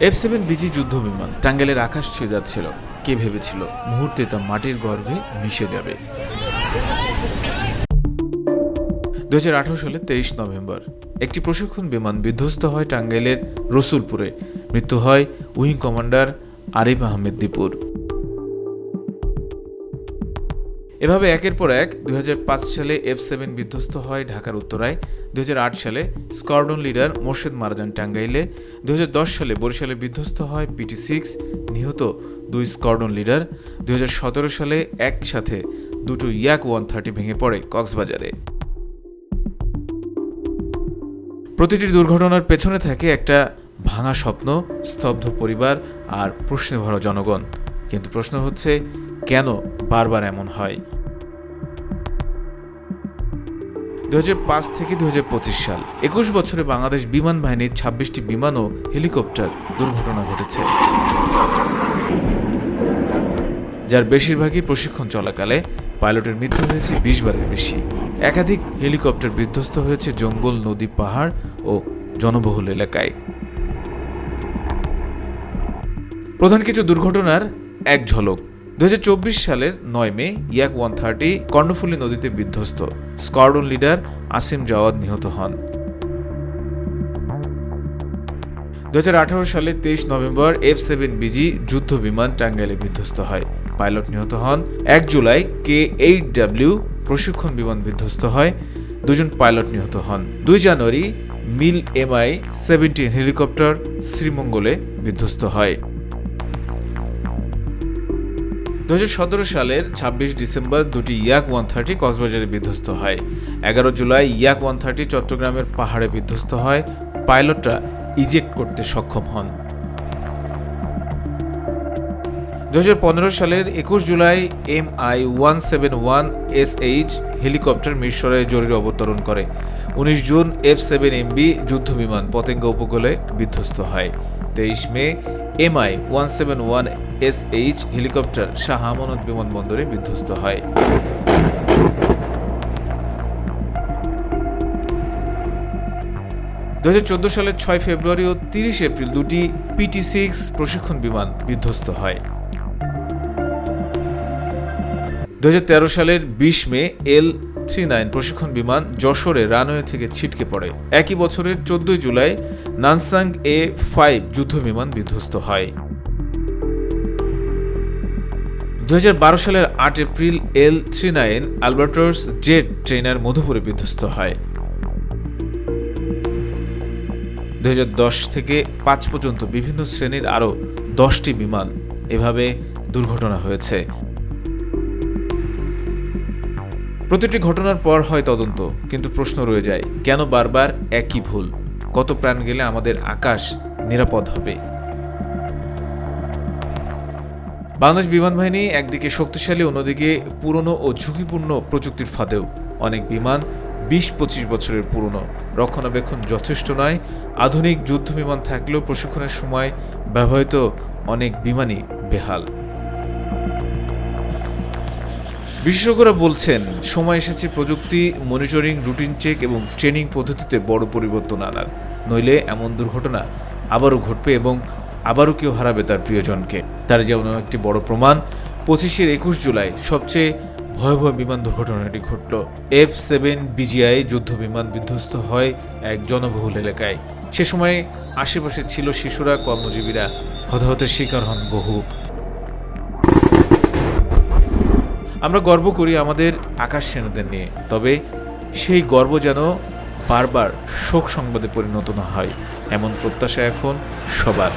F seven busy যুদ্ধ বিমান টাঙ্গেলের আকাশ ছুঁয়ে যাচ্ছিল। কে ভেবেছিল মুহূর্তে তা মাটির গর্ভে মিশে যাবে? দু সালে তেইশ নভেম্বর, একটি প্রশিক্ষণ বিমান বিধ্বস্ত হয় টাঙ্গাইলের রসুলপুরে। মৃত্যু হয় উইং কমান্ডার আরিফ আহমেদ দীপুর। এভাবে একের পর এক দুই সালে এফ সেভেন বিধ্বস্ত হয় ঢাকার উত্তরায় দু হাজার আট সালে স্কোয়াড্রন লিডার মোর্শেদ মারাজান টাঙ্গাইলে দু হাজার দশ সালে বরিশালে বিধ্বস্ত হয় পিটি সিক্স, নিহত দুই স্কোয়াড্রন লিডার দু হাজার সতেরো সালে একসাথে দুটো ইয়াক ওয়ান থার্টি ভেঙে পড়ে কক্সবাজারে। প্রতিটি দুর্ঘটনার পেছনে থাকে একটা ভাঙা স্বপ্ন, স্তব্ধ পরিবার আর প্রশ্নে ভরা জনগণ। কিন্তু প্রশ্ন হচ্ছে, কেন বারবার এমন হয়? দুই হাজার পাঁচ থেকে দুই হাজার পঁচিশ সাল। একুশ বছরে বাংলাদেশ বিমান বাহিনীর ছাব্বিশটি বিমান ও হেলিকপ্টার দুর্ঘটনা ঘটেছে। যার বেশিরভাগই প্রশিক্ষণ চলাকালে পাইলটের মৃত্যু হয়েছে বিশ বারের বেশি। একাধিক হেলিকপ্টার বিধ্বস্ত হয়েছে জঙ্গল, নদী, পাহাড় ও জনবহুল এলাকায়। প্রধান কিছু দুর্ঘটনার এক ঝলক। দুই হাজার চব্বিশ সালের নয় মে ইয়াক ওয়ান থার্টি কর্ণফুলী নদীতে বিধ্বস্ত। স্কোয়াড্রন লিডার আসিম জাওয়াদ নিহত হন। দু হাজার আঠারো সালে তেইশ নভেম্বর এফ সেভেন বিজি যুদ্ধ বিমান টাঙ্গাইলে বিধ্বস্ত হয়। পাইলট নিহত হন। এক জুলাই কে এইট ডাব্লিউ প্রশিক্ষণ বিমান বিধ্বস্ত হয়। দুজন পাইলট নিহত হন। দুই January Mil MI seventeen helicopter শ্রীমঙ্গলে বিধ্বস্ত হয়। দু হাজার সতেরো সালের ২৬ ডিসেম্বর দুটি ইয়াক ওয়ান থার্টি কক্সবাজারে বিধ্বস্ত হয়। এগারো জুলাই ইয়াক ওয়ান থার্টি চট্টগ্রামের পাহাড়ে বিধ্বস্ত হয়। পাইলটরা ইজেক্ট করতে সক্ষম হন। দুহাজার পনেরো সালের একুশ July M I one seven one S H helicopter মিশরে জরুরি অবতরণ করে। উনিশ জুন এফ সেভেন এমবি যুদ্ধ বিমান পতেঙ্গা উপকূলে বিধ্বস্ত হয়। তেইশ May, MI one seven one S H helicopter Shah Amanat বিমানবন্দরে বিধ্বস্ত হয়। দু সালের ছয় ফেব্রুয়ারি ও তিরিশ এপ্রিল দুটি পিটি সিক্স প্রশিক্ষণ বিমান বিধ্বস্ত হয়। দু হাজার তেরো সালের বিশ মে, এল থ্রি নাইন প্রশিক্ষণ বিমান যশোরে রানওয়ে থেকে ছিটকে পড়ে। একই বছরের চোদ্দই জুলাই নানসাং এ ফাইভ যুদ্ধ বিমান বিধ্বস্ত হয়। দু হাজার বারো সালের আট April L three nine Albatros jet trainer মধুপুরে বিধ্বস্ত হয়। দু হাজার দশ থেকে পাঁচ পর্যন্ত বিভিন্ন শ্রেণির আরও দশটি বিমান এভাবে দুর্ঘটনা হয়েছে। প্রতিটি ঘটনার পর হয় তদন্ত, কিন্তু প্রশ্ন রয়ে যায়, কেন বারবার একই ভুল? কত প্রাণ গেলে আমাদের আকাশ নিরাপদ হবে। বাংলাদেশ বিমান বাহিনী একদিকে শক্তিশালী, অন্যদিকে পুরনো ও ঝুঁকিপূর্ণ প্রযুক্তির ফাঁদেও। অনেক বিমান বিশ পঁচিশ বছরের পুরনো। রক্ষণাবেক্ষণ যথেষ্ট নয়। আধুনিক যুদ্ধ বিমান থাকলেও প্রশিক্ষণের সময় ব্যবহৃত অনেক বিমানই বেহাল। বিশেষজ্ঞরা বলছেন, সময় এসেছে প্রযুক্তি, মনিটরিং, রুটিন চেক এবং ট্রেনিং পদ্ধতিতে বড় পরিবর্তন আনার। নইলে এমন দুর্ঘটনা আবারও ঘটবে এবং আবারও কেউ হারাবে তার প্রিয়জনকে। তার যেমন একটি বড় প্রমাণ, পঁচিশের একুশ জুলাই সবচেয়ে ভয়াবহ বিমান দুর্ঘটনাটি ঘটল। এফ সেভেন বিজিআই যুদ্ধ বিমান বিধ্বস্ত হয় এক জনবহুল এলাকায়। সে সময় আশেপাশে ছিল শিশুরা, কর্মজীবীরা, হতাহতের শিকার হন বহু। আমরা গর্ব করি আমাদের আকাশ সেনাদের নিয়ে। তবে সেই গর্ব যেন বারবার শোক সংবাদে পরিণত না হয়, এমন প্রত্যাশা এখন সবার।